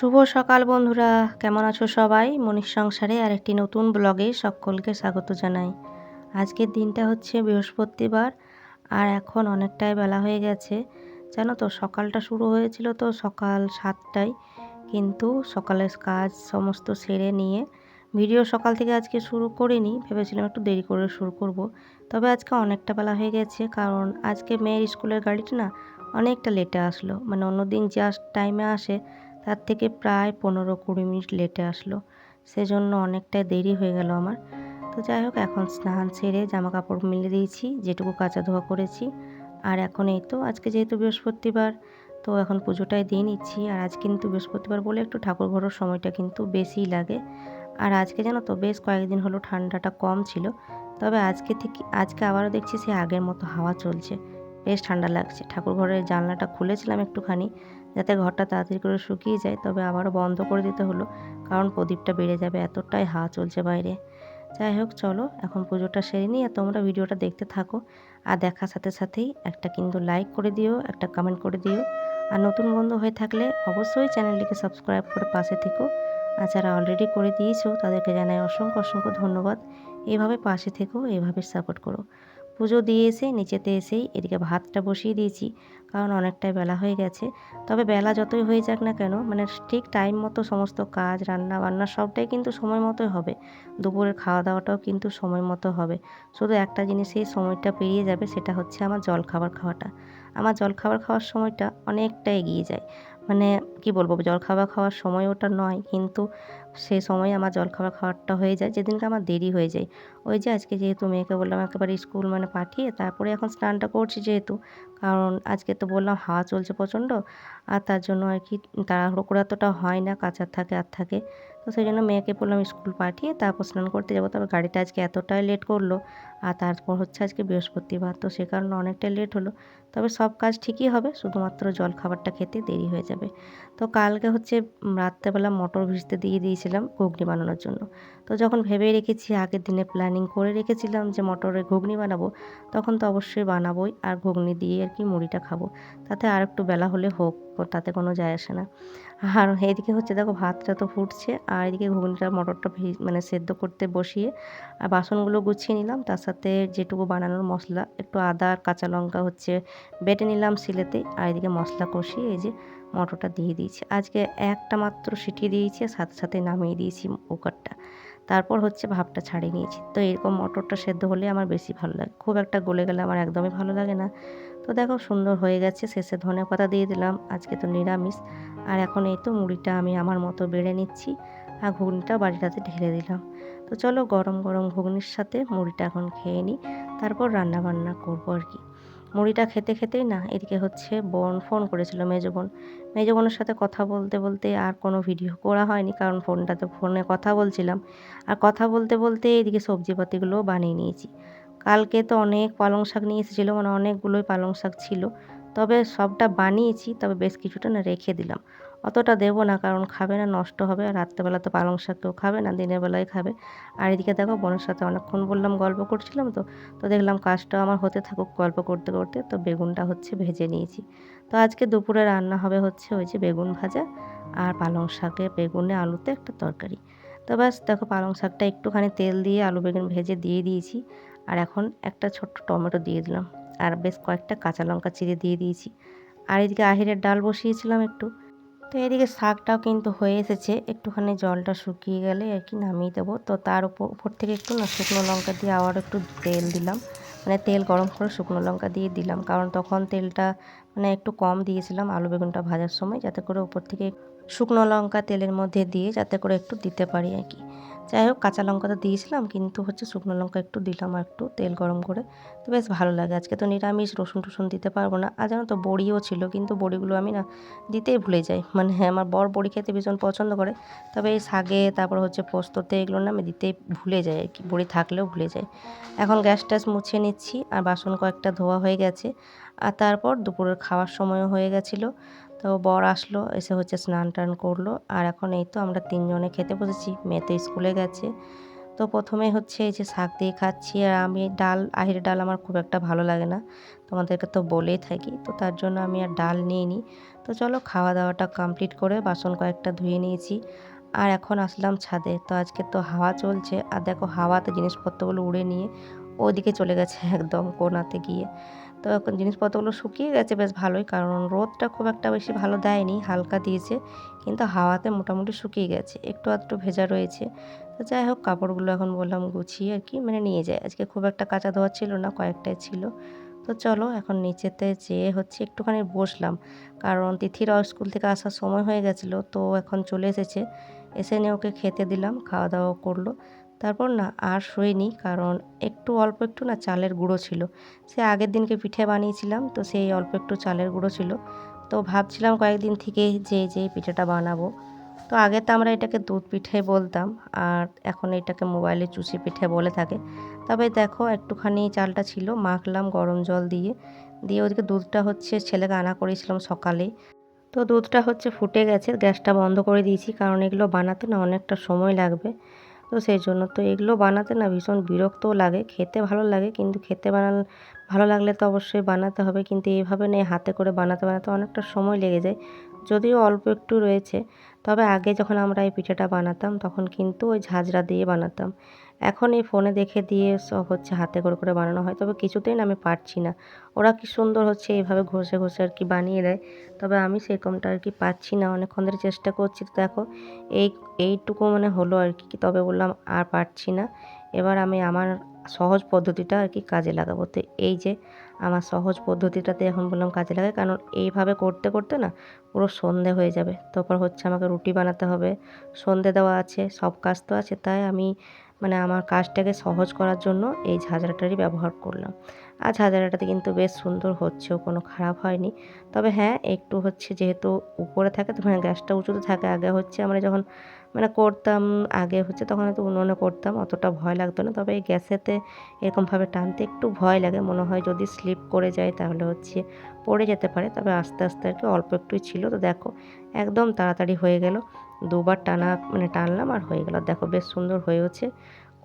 শুভ সকাল বন্ধুরা। কেমন আছো সবাই? মনীষ সংসারে আর একটি নতুন ব্লগে সকলকে স্বাগত জানাই। আজকের দিনটা হচ্ছে বৃহস্পতিবার আর এখন অনেকটাই বেলা হয়ে গেছে। জানো তো, সকালটা শুরু হয়েছিল তো সকাল সাতটায়। কিন্তু সকালের কাজ সমস্ত সেরে নিয়ে ভিডিও সকাল থেকে আজকে শুরু করিনি, ভেবেছিলাম একটু দেরি করে শুরু করব। তবে আজকে অনেকটা বেলা হয়ে গেছে, কারণ আজকে মেয়ের স্কুলের গাড়িটা না অনেকটা লেটে আসলো। মানে অন্যদিন জাস্ট টাইমে আসে তার থেকে প্রায় পনেরো কুড়ি মিনিট লেটে আসলো। সেজন্য অনেকটাই দেরি হয়ে গেল আমার। তো যাই হোক, এখন স্নান সেরে জামা কাপড় মিলে দিয়েছি, যেটুকু কাঁচা ধোয়া করেছি। আর এখন এই তো, আজকে যেহেতু বৃহস্পতিবার, তো এখন পুজোটাই দিয়ে নিচ্ছি। আর আজ কিন্তু বৃহস্পতিবার বলে একটু ঠাকুর ঘরের সময়টা কিন্তু বেশিই লাগে। আর আজকে জানো তো, বেশ কয়েকদিন হলো ঠান্ডাটা কম ছিল। তবে আজকে থেকে, আজকে আবারও দেখছি সে আগের মতো হাওয়া চলছে। বেশ ঠান্ডা লাগছে। ঠাকুর ঘরের জানলাটা খুলেছিলাম একটুখানি, যাতে ঘরটা তাড়াতাড়ি করে শুকিয়ে যায়, তবে আবারও বন্ধ করে দিতে হলো, কারণ প্রদীপটা বেড়ে যাবে এতটাই হা চলছে বাইরে। যাই হোক, চলো, এখন পুজোটা সেরে নিই আর তোমরা ভিডিওটা দেখতে থাকো। আর দেখার সাথে সাথেই একটা কিন্তু লাইক করে দিও, একটা কমেন্ট করে দিও। আর নতুন বন্ধু হয়ে থাকলে অবশ্যই চ্যানেলটিকে সাবস্ক্রাইব করে পাশে থেকো। আর যারা অলরেডি করে দিয়েছ, তাদেরকে জানাই অসংখ্য অসংখ্য ধন্যবাদ। এইভাবে পাশে থেকো এইভাবে সাপোর্ট করো। পুজো দিয়ে এসে, নিচেতে এসেই এদিকে ভাতটা বসিয়ে দিয়েছি, কারণ অনেকটাই বেলা হয়ে গেছে। তবে বেলা যতই হয়ে যাক না কেন মানে ঠিক টাইম মতো সমস্ত কাজ, রান্না বান্না সবটাই কিন্তু সময় মতোই হবে। দুপুরের খাওয়া দাওয়াটাও কিন্তু সময় মতো হবে। শুধু একটা জিনিসেই সময়টা পেরিয়ে যাবে, সেটা হচ্ছে আমার জল খাবার খাওয়াটা। আমার জল খাবার খাওয়ার সময়টা অনেকটা এগিয়ে যায়। মানে কি বলব, জলখাবার খাওয়ার সময় ওটা নয়, কিন্তু সেই সময় আমার জলখাবার খাওয়ারটা হয়ে যায়, যেদিনকে আমার দেরি হয়ে যায়। ওই যে আজকে যেহেতু মেয়েকে বললাম একেবারে স্কুল মানে পাঠিয়ে, তারপরে এখন স্নানটা করছি যেহেতু। কারণ আজকে তো বললাম হাওয়া চলছে প্রচণ্ড, আর তার জন্য আর কি তাড়াহুড়ো করে এতটা হয় না, কাঁচার থাকে আর থাকে। তো সেই জন্য মেয়েকে বললাম, স্কুল পাঠিয়ে তারপর স্নান করতে যাব। তবে গাড়িটা আজকে এতটাই লেট করল, আর তারপর হচ্ছে আজকে বৃহস্পতিবার, তো সে কারণে অনেকটাই লেট হলো। তবে সব কাজ ঠিকই হবে, শুধুমাত্র জল খাবারটা খেতে দেরি হয়ে যাবে। তো কালকে হচ্ছে রাত্রেবেলা মটর ভিজতে দিয়ে দিয়েছিলাম ঘুগনি বানানোর জন্য। তো যখন ভেবে রেখেছি, আগের দিনে প্ল্যানিং করে রেখেছিলাম যে মটরের ঘুগনি বানাবো, তখন তো অবশ্যই বানাবোই আর ঘুগনি দিয়ে আর কি মুড়িটা খাব। তাতে আর একটু বেলা হলে হোক, তাতে কোনো যায় আসে না। আর এদিকে হচ্ছে দেখো ভাতটা তো ফুটছে আর এদিকে ঘুগনিটা, মটরটা মানে সেদ্ধ করতে বসিয়ে, আর বাসনগুলো গুছিয়ে নিলাম। তার সাথে যেটুকু বানানোর মশলা, একটু আদা আর কাঁচা লঙ্কা হচ্ছে বেটে নিলাম সিলেতে আর এদিকে মশলা কষিয়ে এই যে মটরটা দিয়ে দিয়েছি। আজকে একটা মাত্র সিটি দিয়েছি সাথে সাথে নামিয়ে দিয়েছি কুকারটা। তারপর হচ্ছে ভাবটা ছাড়িয়ে নিয়েছি। তো এরকম মটরটা সেদ্ধ হলে আমার বেশি ভালো লাগে। খুব একটা গলে গেলে আমার একদমই ভালো লাগে না। তো দেখো সুন্দর হয়ে গেছে, শেষে ধনে পাতা দিয়ে দিলাম। আজকে তো নিরামিষ। আর এখন এই তো মুড়িটা আমি আমার মতো বেড়ে নিচ্ছি আর ঘুগনিটা বাড়িটাতে ঢেলে দিলাম। তো চলো গরম গরম ঘুগনির সাথে মুড়িটা এখন খেয়ে নিই। তারপর রান্না বান্না করব আর কি। মুড়িটা খেতে খেতেই না, এদিকে হচ্ছে বোন ফোন করেছিল মেজো বোন। মেজো বোনের সাথে কথা বলতে বলতে আর কোনো ভিডিও করা হয়নি, কারণ ফোনটাতে ফোনে কথা বলছিলাম। আর কথা বলতে বলতে এদিকে সবজিপাতিগুলো বানিয়ে নিয়েছি। কালকে তো অনেক পালং শাক নিয়ে এসেছিল মানে অনেকগুলোই পালং শাক ছিল। তবে সবটা বানিয়েছি, তবে বেশ কিছুটা না রেখে দিলাম। অতটা দেবো না, কারণ খাবে না, নষ্ট হবে। আর রাত্রেবেলা তো পালং শাক কেউ খাবে না, দিনের বেলায় খাবে। আর এদিকে দেখো, বোনের সাথে অনেকক্ষণ বললাম, গল্প করছিলাম তো। তো দেখলাম কাজটা আমার হতে থাকুক গল্প করতে করতে, তো বেগুনটা হচ্ছে ভেজে নিয়েছি। তো আজকে দুপুরে রান্না হবে হচ্ছে ওই যে বেগুন ভাজা আর পালং শাকে বেগুনে আলুতে একটা তরকারি। তো ব্যাস, দেখো পালং শাকটা একটুখানি তেল দিয়ে আলু বেগুন ভেজে দিয়ে দিয়েছি। আর এখন একটা ছোট্ট টমেটো দিয়ে দিলাম। আর বেশ কয়েকটা কাঁচা লঙ্কা চিড়ে দিয়ে দিয়েছি। আর এদিকে আহিরের ডাল বসিয়েছিলাম একটু। তো এদিকে শাকটাও কিন্তু হয়ে এসেছে। একটুখানি জলটা শুকিয়ে গেলে আর কি নামিয়ে দেবো। তো তার উপর উপর থেকে একটু না শুকনো লঙ্কা দিয়ে আবার একটু তেল দিলাম। মানে তেল গরম করে শুকনো লঙ্কা দিয়ে দিলাম। কারণ তখন তেলটা মানে একটু কম দিয়েছিলাম আলু বেগুনটা ভাজার সময়। যাতে করে উপর থেকে শুকনো লঙ্কা তেলের মধ্যে দিয়ে যাতে করে একটু দিতে পারি আর কি। যাই হোক, কাঁচা লঙ্কা তো দিয়েছিলাম, কিন্তু হচ্ছে শুকনো লঙ্কা একটু দিলাম আর একটু তেল গরম করে। তো বেশ ভালো লাগে। আজকে তো নিরামিষ, রসুন টসুন দিতে পারব না। আর জানো তো, বড়িও ছিল, কিন্তু বড়িগুলো আমি না দিতেই ভুলে যাই। মানে হ্যাঁ আমার বর বড়ি খেতে ভীষণ পছন্দ করে, তবে এই শাগে তারপর হচ্ছে পোস্ততে এগুলো না আমি দিতেই ভুলে যাই আর কি। বড়ি থাকলেও ভুলে যাই। এখন গ্যাস ট্যাস মুছে নিচ্ছি, আর বাসন কয়েকটা ধোয়া হয়ে গেছে। আর তারপর দুপুরের খাওয়ার সময়ও হয়ে গেছিল। তো বর আসলো, এসে হচ্ছে স্নান টান করল। আর এখন এই তো আমরা তিনজনে খেতে বসেছি, মেয়ে তো স্কুলে গেছে। তো প্রথমে হচ্ছে এই যে শাক দিয়ে খাচ্ছি, আর আমি ডাল আহির ডাল আমার খুব একটা ভালো লাগে না। তোমাদেরকে তো বলেই থাকি, তো তার জন্য আমি আর ডাল নিয়ে নিই তো চলো খাওয়া দাওয়াটা কমপ্লিট করে বাসন কয়েকটা ধুয়ে নিয়েছি। আর এখন আসলাম ছাদে, তো আজকে তো হাওয়া চলছে। আর দেখো হাওয়াতে জিনিসপত্রগুলো উড়ে নিয়ে ওদিকে চলে গেছে একদম কোনাতে গিয়ে। তো এখন জিনিসপত্রগুলো শুকিয়ে গেছে, বেশ ভালোই, কারণ রোদটা খুব একটা বেশি ভালো দেয়নি, হালকা দিয়েছে, কিন্তু হাওয়াতে মোটামুটি শুকিয়ে গেছে, একটু আধটু ভেজা রয়েছে। তো যাই হোক, কাপড়গুলো এখন বললাম গুছিয়ে আর কি মানে নিয়ে যায় আজকে খুব একটা কাঁচা ধোয়া ছিল না, কয়েকটাই ছিল। তো চলো, এখন নিচেতে যেয়ে হচ্ছে একটুখানি বসলাম, কারণ তিথির স্কুল থেকে আসার সময় হয়ে গেছিল, তো এখন চলে এসেছে। এসে নিয়ে ওকে খেতে দিলাম, খাওয়া দাওয়া করল। তারপর না আর শুইনি কারণ একটু অল্প একটু না চালের গুঁড়ো ছিল। সে আগের দিনকে পিঠে বানিয়েছিলাম, তো সেই অল্প একটু চালের গুঁড়ো ছিল। তো ভাবছিলাম কয়েকদিন থেকে যে যে পিঠেটা বানাবো। তো আগে তো আমরা এটাকে দুধ পিঠে বলতাম, আর এখন এটাকে মোবাইলে চুষি পিঠে বলে থাকে। তবে দেখো একটুখানি চালটা ছিল, মাখলাম গরম জল দিয়ে। দিয়ে ওদিকে দুধটা হচ্ছে, ছেলেকে আনা করেছিলাম সকালে। তো দুধটা হচ্ছে ফুটে গেছে, গ্যাসটা বন্ধ করে দিয়েছি, কারণ এগুলো বানাতে না অনেকটা সময় লাগবে। তো সেই জন্য তো এগুলো বানাতে না ভীষণ বিরক্তও লাগে। খেতে ভালো লাগে, কিন্তু খেতে বানাল ভালো লাগলে তো অবশ্যই বানাতে হবে। কিন্তু এভাবে নেই হাতে করে বানাতে বানাতে অনেকটা সময় লেগে যায়। যদিও অল্প একটু রয়েছে, তবে আগে যখন আমরা এই পিঠাটা বানাতাম তখন কিন্তু ওই ঝাঁঝরা দিয়ে বানাতাম। এখন এই ফোনে দেখে দিয়ে সব হচ্ছে হাতে করে করে বানানো হয়, তবে কিছুতেই না আমি পারছি না। ওরা কি সুন্দর হচ্ছে এইভাবে ঘষে ঘষে আর কি বানিয়ে দেয়, তবে আমি সেরকমটা আর কি পাচ্ছি না। অনেকক্ষণ ধরে চেষ্টা করছি, তো দেখো এই, এইটুকু মানে হলো আর কি, তবে বললাম আর পারছি না। এবার আমি আমার সহজ পদ্ধতিটা আর কি কাজে লাগাবো। তো এই যে আমার সহজ পদ্ধতিটাতে এখন বললাম কাজে লাগে কারণ এইভাবে করতে করতে না পুরো সন্ধে হয়ে যাবে। তারপর হচ্ছে আমাকে রুটি বানাতে হবে। সন্ধে দেওয়া আছে, সব কাজ তো আছে। তাই আমি মানে আমার কাজটাকে সহজ করার জন্য এই ঝাঁঝরাটারই ব্যবহার করলাম। আর ঝাঁঝরাটাতে কিন্তু বেশ সুন্দর হচ্ছেও, কোনো খারাপ হয়নি। তবে হ্যাঁ একটু হচ্ছে যেহেতু উপরে থাকে, তো মানে গ্যাসটা উঁচুতে থাকে। আগে হচ্ছে আমরা যখন মানে করতাম, আগে হচ্ছে তখন হয়তো উনুনে করতাম, অতটা ভয় লাগতো না। তবে এই গ্যাসেতে এরকমভাবে টানতে একটু ভয় লাগে। মনে হয় যদি স্লিপ করে যায় তাহলে হচ্ছে পড়ে যেতে পারে। তবে আস্তে আস্তে আর কি অল্প একটুই ছিল। তো দেখো, একদম তাড়াতাড়ি হয়ে গেল। দুবার টানা মানে টানলাম আর হয়ে গেল। দেখো বেশ সুন্দর হয়েওছে।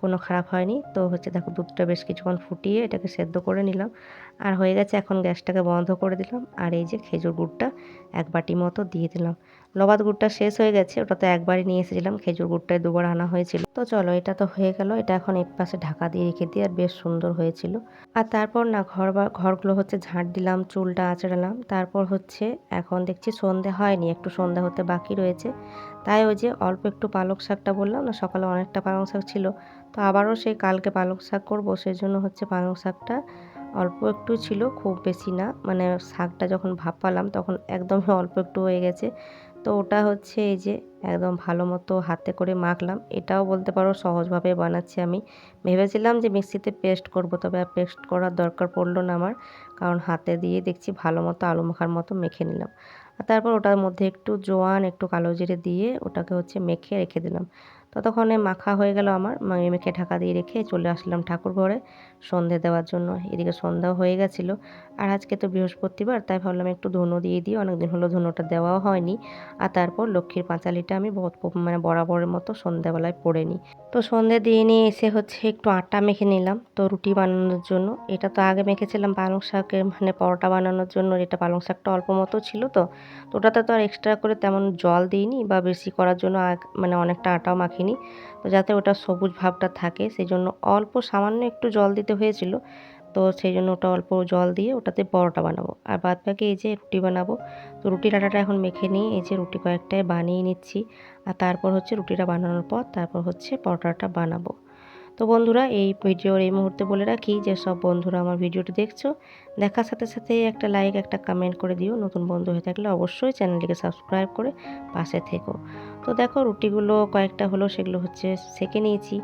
কোনো খারাপ হয়নি। তো হচ্ছে দেখো দুধটা বেশ কিছুক্ষণ ফুটিয়ে এটাকে সেদ্ধ করে নিলাম। আর হয়ে গেছে এখন গ্যাসটাকে বন্ধ করে দিলাম। আর এই যে খেজুর গুড়টা এক বাটি মতো দিয়ে দিলাম। লবাদ গুড়টা শেষ হয়ে গেছে ওটা তো একবারই নিয়ে এসেছিলাম, খেজুর গুড়টায় দুবার আনা হয়েছিল। তো চলো, এটা তো হয়ে গেল, এটা এখন এক পাশে ঢাকা দিয়ে রেখে দিই, আর বেশ সুন্দর হয়েছিল। আর তারপর না, ঘর বা, ঘরগুলো হচ্ছে ঝাঁট দিলাম, চুলটা আঁচড়ালাম, তারপর হচ্ছে এখন দেখছি সন্ধে হয়নি, একটু সন্ধে হতে বাকি রয়েছে। তাই ওই যে অল্প একটু পালক শাকটা বললাম না, সকালে অনেকটা পালং শাক ছিল, তো আবারও সেই কালকে পালং শাক করব সেই জন্য হচ্ছে পালং শাকটা অল্প একটু ছিল, খুব বেশি না মানে শাকটা যখন ভাপালাম তখন একদমই অল্প একটু হয়ে গেছে। তো ওটা হচ্ছে এই যে একদম ভালো মতো হাতে করে মাখলাম। এটাও বলতে পারো সহজভাবে বানাচ্ছি আমি। ভেবেছিলাম যে মিক্সিতে পেস্ট করব, তবে আর পেস্ট করার দরকার পড়ল না আমার। কারণ হাতে দিয়ে দেখছি ভালো মতো আলু মাখার মতো মেখে নিলাম। আর তারপর ওটার মধ্যে একটু জোয়ান, একটু কালো জিরে দিয়ে ওটাকে হচ্ছে মেখে রেখে দিলাম। ততক্ষণে মাখা হয়ে গেল আমার। মেখে ঢাকা দিয়ে রেখে চলে আসলাম ঠাকুর ঘরে সন্ধে দেওয়ার জন্য। এদিকে সন্ধ্যাও হয়ে গেছিল। আর আজকে তো বৃহস্পতিবার, তাই ভাবলাম একটু ধুনো দিয়ে দিই। অনেকদিন হলো ধুনোটা দেওয়াও হয়নি। আর তারপর লক্ষ্মীর পাঁচালিটা আমি মানে বরাবরের মতো সন্ধ্যাবেলায় পড়ে নিই। তো সন্ধে দিয়ে নিয়ে এসে হচ্ছে একটু আটা মেখে নিলাম তো রুটি বানানোর জন্য। এটা তো আগে মেখেছিলাম পালং শাকের মানে পরোটা বানানোর জন্য। এটা পালং শাকটা অল্প মতো ছিল তো। তো ওটাতে তো আর এক্সট্রা করে তেমন জল দিইনি বা বেশি করার জন্য মানে অনেকটা আটাও মাখিনি। তো যাতে ওটা সবুজ ভাবটা থাকে সেই জন্য অল্প সামান্য একটু জল দিতে হয়েছিল। তো সেই জন্য ওটা অল্প জল দিয়ে ওটাতে পরোটা বানাবো। আর বাদ বাকি এই যে রুটি বানাবো, তো রুটির আটাটা এখন মেখে নিয়ে এই যে রুটি কয়েকটায় বানিয়ে নিচ্ছি। আর তারপর হচ্ছে রুটিটা বানানোর পর তারপর হচ্ছে পরোটাটা বানাবো। তো বন্ধুরা, এই ভিডিওর এই মুহূর্তে বলে রাখি যে, সব বন্ধুরা আমার ভিডিওটি দেখছ, দেখার সাথে সাথে একটা লাইক, একটা কমেন্ট করে দিও। নতুন বন্ধু হয়ে থাকলে অবশ্যই চ্যানেলটিকে সাবস্ক্রাইব করে পাশে থেকো। তো দেখো রুটিগুলো কয়েকটা হলো, সেগুলো হচ্ছে সেকে নিয়েছি।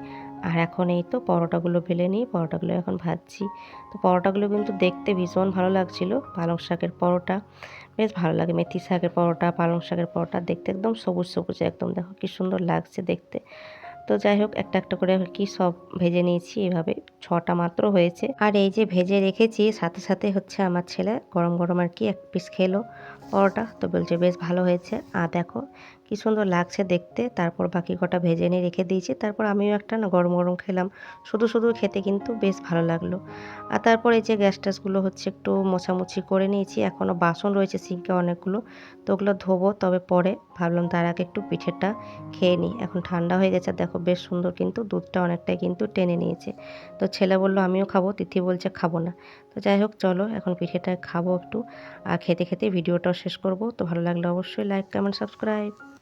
আর এখন এই তো পরোটাগুলো বেলে নিই পরোটাগুলো এখন ভাজছি। তো পরোটাগুলো কিন্তু দেখতে ভীষণ ভালো লাগছিল। পালং শাকের পরোটা, বেশ ভালো লাগে। মেথি শাকের পরোটা, পালং শাকের পরোটা দেখতে একদম সবুজ সবুজ, একদম দেখো কি সুন্দর লাগছে দেখতে। তো যাই হোক, একটা একটা করে কি সব ভেজে নিয়েছি, এভাবে ছটা মাত্র হয়েছে। আর এই যে ভেজে রেখেছি, সাথে সাথে হচ্ছে আমার ছেলে গরম গরম আর কি এক পিস খেলো পরোটা। তো বলছে বেশ ভালো হয়েছে। আর দেখো কী সুন্দর লাগছে দেখতে। তারপর বাকি কটা ভেজে নিয়ে রেখে দিয়েছি। তারপর আমিও একটা না গরম গরম খেলাম। শুধু শুধু খেতে কিন্তু বেশ ভালো লাগল। আর তারপর এই যে গ্যাস ট্যাসগুলো হচ্ছে একটু মোছামুছি করে নিয়েছি। এখনও বাসন রয়েছে সিঙ্কে অনেকগুলো। তো ওগুলো ধোবো, তবে পরে ভাবলাম তার আগে একটু পিঠেটা খেয়ে নিই। এখন ঠান্ডা হয়ে গেছে, দেখো বেশ সুন্দর কিন্তু দুধটা অনেকটাই কিন্তু টেনে নিয়েছে। তো ছেলে বলল, আমিও খাব। তিথি বলছে, খাব না। তো যাই হোক, চলো এখন পিঠেটা খাব একটু। আর খেতে খেতে ভিডিওটাও শেষ করব। তো ভালো লাগলে অবশ্যই লাইক, কমেন্ট, সাবস্ক্রাইব।